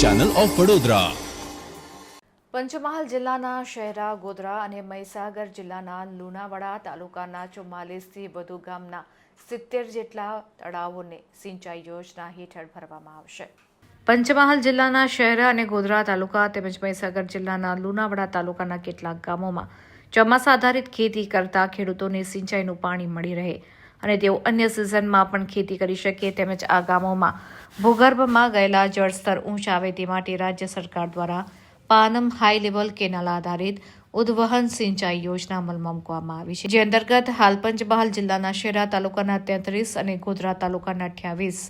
Channel of Vadodara Panchmahal જિલ્લાના શહેરા ગોધરા અને મહીસાગર જિલ્લાના લુણાવાડા તાલુકાના ચુમ્માલીસથી વધુ ગામના સિત્તેર જેટલા તળાવોને સિંચાઈ યોજના હેઠળ ભરવામાં આવશે. પંચમહાલ જિલ્લાના શહેરા અને ગોધરા તાલુકા તેમજ મહીસાગર જિલ્લાના લુણાવાડા તાલુકાના કેટલાક ગામોમાં ચોમાસા આધારિત ખેતી કરતા ખેડૂતોને સિંચાઈનું પાણી મળી રહે. અને તેઓ અન્ય સિઝનમાં પણ ખેતી કરી શકે તેમજ આ ગામોમાં ભૂગર્ભમાં ગયેલા જળસ્તર ઊંચા આવે તે માટે રાજ્ય સરકાર દ્વારા પાનમ હાઈ લેવલ કેનાલ આધારિત ઉદ્વહન સિંચાઈ યોજના અમલમાં મૂકવામાં આવી છે, જે અંતર્ગત હાલ પંચમહાલ જિલ્લાના શેરા તાલુકાના તેત્રીસ અને ગોધરા તાલુકાના અઠ્યાવીસ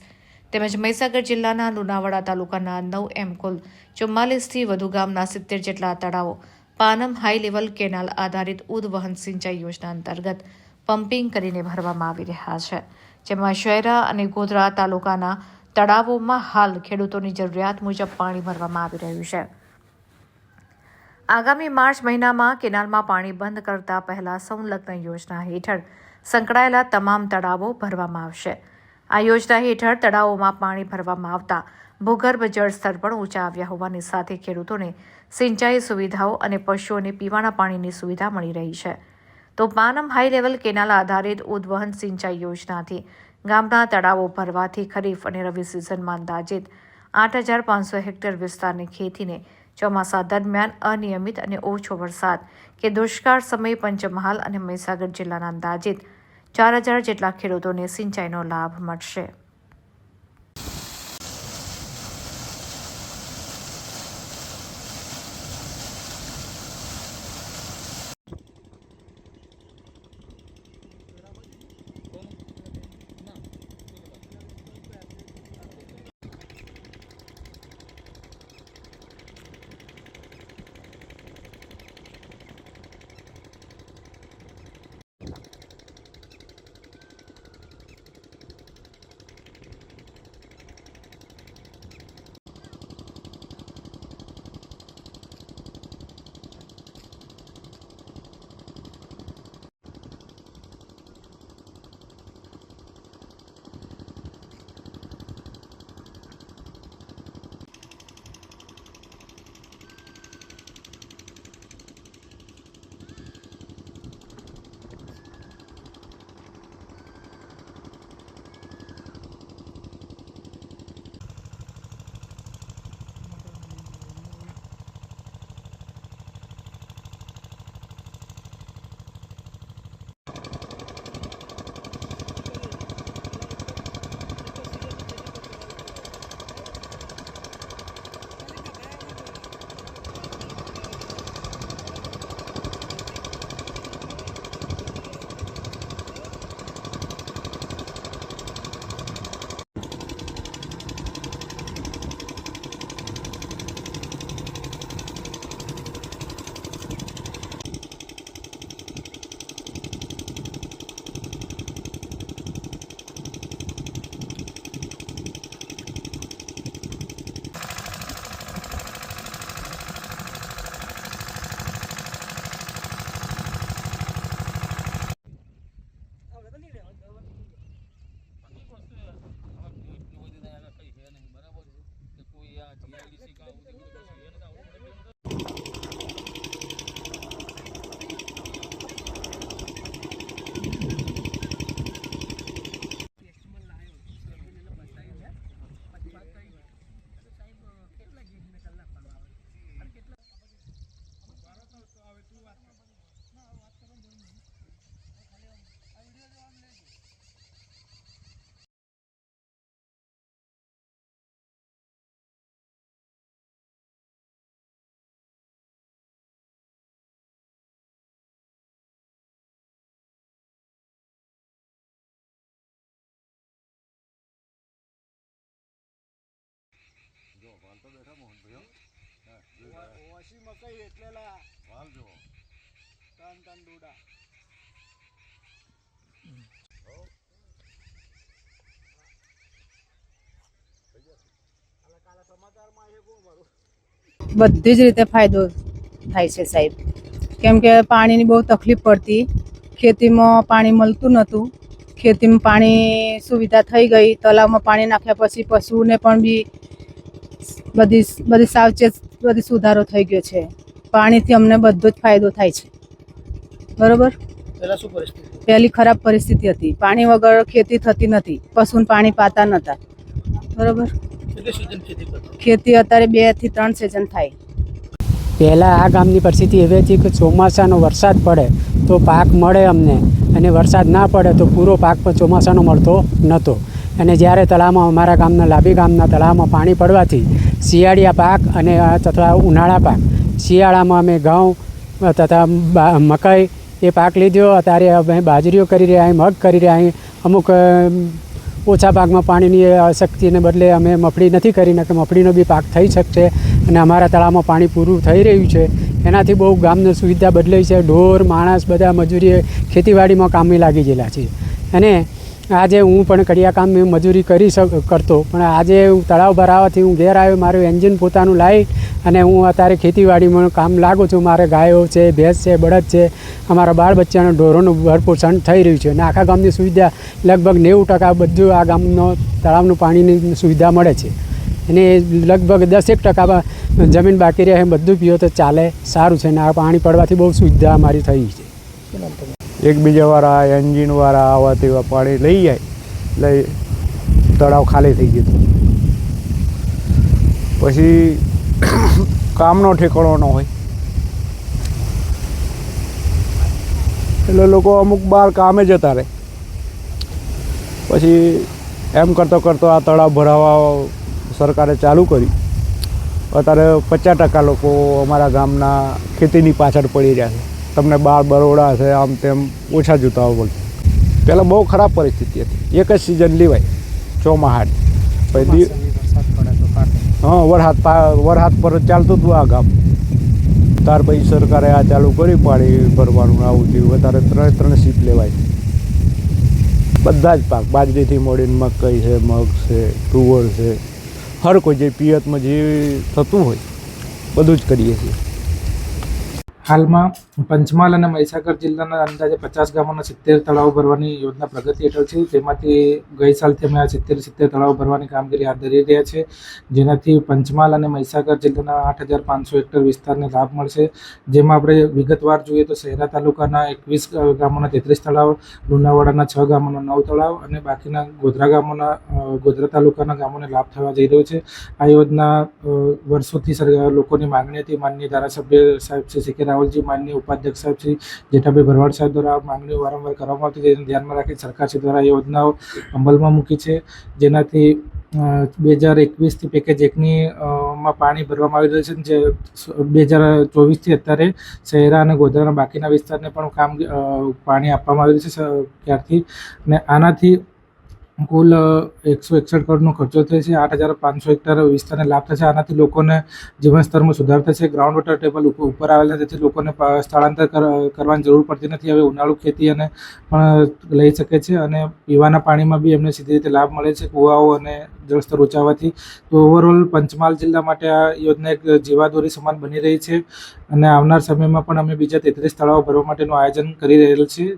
તેમજ મહીસાગર જિલ્લાના લુણાવાડા તાલુકાના નવ એમ કુલ ચુમ્માલીસથી વધુ ગામના સિત્તેર જેટલા તળાવો પાનમ હાઈ લેવલ કેનાલ આધારિત ઉદ્વહન સિંચાઈ યોજના અંતર્ગત પમ્પિંગ કરીને ભરવામાં આવી રહ્યા છે. જેમાં શહેરા અને ગોધરા તાલુકાના તળાવોમાં હાલ ખેડૂતોની જરૂરિયાત મુજબ પાણી ભરવામાં આવી રહ્યું છે. આગામી માર્ચ મહિનામાં કેનાલમાં પાણી બંધ કરતા પહેલા સંલગ્ન યોજના હેઠળ સંકળાયેલા તમામ તળાવો ભરવામાં આવશે. આ યોજના હેઠળ તળાવોમાં પાણી ભરવામાં આવતા ભૂગર્ભ જળસ્તર પણ ઊંચા આવ્યા હોવાની સાથે ખેડૂતોને સિંચાઈ સુવિધાઓ અને પશુઓને પીવાના પાણીની સુવિધા મળી રહી છે. તો પાનમ હાઈ લેવલ કેનાલ આધારિત ઉદ્વહન સિંચાઈ યોજનાથી ગામના તળાવો ભરવાથી ખરીફ અને રવિ સિઝનમાં અંદાજિત આઠ હજાર પાંચસો હેક્ટર વિસ્તારની ખેતીને ચોમાસા દરમિયાન અનિયમિત અને ઓછો વરસાદ કે દુષ્કાળ સમયે પંચમહાલ અને મહીસાગર જિલ્લાના અંદાજિત ચાર હજાર જેટલા ખેડૂતોને સિંચાઈનો લાભ મળશે. ઓછી મકાઈ એટલેલા. વાલ જુઓ. તન તન ડોડા. બધી જ રીતે ફાયદો થાય છે સાહેબ. કેમ કે પાણીની બહુ તકલીફ પડતી. ખેતીમાં પાણી મળતું નહોતું. ખેતીમાં પાણી સુવિધા થઈ ગઈ. તલાવમાં પાણી નાખ્યા પછી પશુને પણ બી બધી બધી સાવચેત બધી સુધારો થઈ ગયો છે. પાણીથી અમને બધો જ ફાયદો થાય છે. બરોબર? પહેલા શું પરિસ્થિતિ પહેલી ખરાબ પરિસ્થિતિ હતી. પાણી વગર ખેતી થતી નથી. પશુને પાણી પાતા નહોતા બરોબર? ખેતી અત્યારે બેથી ત્રણ સિઝન થાય. પહેલાં આ ગામની પરિસ્થિતિ એવી હતી કે ચોમાસાનો વરસાદ પડે તો પાક મળે અમને. અને વરસાદ ના પડે તો પૂરો પાક પણ ચોમાસાનો મળતો નહોતો અને જ્યારે તળાવમાં અમારા ગામના લાંબી ગામના તળાવમાં પાણી પડવાથી શિયાળિયા પાક અને તથા ઉનાળા પાક. શિયાળામાં અમે ઘઉં, તથા મકાઈ એ પાક લીધો. અત્યારે અમે બાજરીઓ કરી રહ્યા મગ કરી રહ્યા અમુક ઓછા ભાગમાં પાણીની અશક્તિને બદલે અમે મફળી નથી કરી કે મફળીનો બી પાક થઈ શકશે અને અમારા તળાવમાં પાણી પૂરું થઈ રહ્યું છે. એનાથી બહુ ગામની સુવિધા બદલાઈ છે. ઢોર, માણસ, બધા મજૂરી ખેતીવાડીમાં કામે લાગી ગયેલા છે. અને આજે હું પણ કડિયા કામ મજૂરી કરી શક, કરતો. પણ આજે હું તળાવ ભરાવાથી હું ઘેર આવ્યો, મારું એન્જિન પોતાનું લાવી અને હું અત્યારે ખેતીવાડીમાં કામ લાગુ છું. મારે ગાયો છે, ભેંસ છે, બળદ છે. અમારા બાળ બચ્ચાના ઢોરોનું ભરપોષણ થઈ રહ્યું છે અને આખા ગામની સુવિધા લગભગ નેવું ટકા બધું આ ગામનો તળાવનું પાણીની સુવિધા મળે છે. અને લગભગ દસેક ટકા જમીન બાકી રહે, બધું પીઓ તો ચાલે, સારું છે અને આ પાણી પડવાથી બહુ સુવિધા અમારી થઈ છે. એકબીજાવાળા, એન્જિનવાળા આવા તેવા પાણી લઈ જાય. એટલે તળાવ ખાલી થઈ ગયું. પછી કામનો ઠેકાણો ન હોય. એટલે લોકો અમુક બહાર કામે જતા રહે. પછી એમ કરતો કરતો આ તળાવ ભરાવા સરકારે ચાલુ કર્યું. અત્યારે પચાસ ટકા લોકો અમારા ગામના ખેતીની પાછળ પડી રહ્યા છે. તમને બાર બરોડા છે આમ તેમ ઓછા જૂતાઓ બોલશે પહેલાં બહુ ખરાબ પરિસ્થિતિ હતી. એક જ સિઝન લેવાય ચોમાહાટ પછી હા વરસાદ વરસાદ પર ચાલતું હતું આ ગામ. ત્યાર પછી સરકારે આ ચાલુ કરી પાણી ભરવાનું આવું થયું. વધારે ત્રણે ત્રણ સીપ લેવાય. બધા જ પાક. બાજરીથી મોડીને મકાઈ છે મગ છે તુવર છે. હર કોઈ જે પિયતમાં જે થતું હોય બધું જ કરીએ છીએ. હાલમાં પંચમહાલ અને મહીસાગર જિલ્લાના અંદાજે પચાસ ગામોના સિત્તેર તળાવ ભરવાની યોજના પ્રગતિ હેઠળ છે. તેમાંથી ગઈ સાલથી અમે આ સિત્તેર સિત્તેર તળાવો ભરવાની કામગીરી હાથ ધરી રહ્યા છે. જેનાથી પંચમહાલ અને મહીસાગર જિલ્લાના આઠ હજાર પાંચસો હેક્ટર વિસ્તારને લાભ મળશે. જેમાં આપણે વિગતવાર જોઈએ તો શહેરા તાલુકાના એકવીસ ગામોના તેત્રીસ તળાવ, લુણાવાડાના છ ગામોના નવ તળાવ અને બાકીના ગોધરા ગામોના ગોધરા તાલુકાના ગામોને લાભ થવા જઈ રહ્યો છે. આ યોજના વર્ષોથી લોકોની માંગણી હતી. માનનીય ધારાસભ્ય સાહેબ શ્રી સી કે રાવલજી માનનીય ઉપાધ્યક્ષ સાહેબ શ્રી જેઠાભાઈ ભરવાડ સાહેબ દ્વારા માંગણીઓ વારંવાર કરવામાં આવતી તેને ધ્યાનમાં રાખી સરકારશ્રી દ્વારા યોજનાઓ અમલમાં મૂકી છે. જેનાથી બે હજાર એકવીસથી પેકેજ એકની માં પાણી ભરવામાં આવી રહ્યું છે. જે બે હજાર ચોવીસથી અત્યારે શહેરા અને ગોધરાના બાકીના વિસ્તારને પણ કામ પાણી આપવામાં આવી રહ્યું છે ક્યારથી? અને આનાથી કુલ એકસો એકસઠ કરોડનો ખર્ચો થયો છે, આઠ હજાર પાંચસો હેક્ટર વિસ્તારને લાભ થશે. આનાથી લોકોને જીવન સ્તરમાં સુધાર થશે. ગ્રાઉન્ડ વોટર ટેબલ ઉપ- ઉપર આવેલા તેથી લોકોને સ્થળાંતર કરવાની જરૂર પડતી નથી. હવે ઉનાળુ ખેતી અને પણ લઈ શકે છે અને પીવાના પાણીમાં બી એમને સીધી રીતે લાભ મળે છે કુવાઓ અને જળસ્તર ઊંચાવાથી તો ઓવરઓલ પંચમહાલ જિલ્લા માટે આ યોજના એક જીવાદોરી સમાન બની રહી છે અને આવનાર સમયમાં પણ અમે બીજા તેત્રીસ તળાવો ભરવા માટેનું આયોજન કરી રહેલ છે.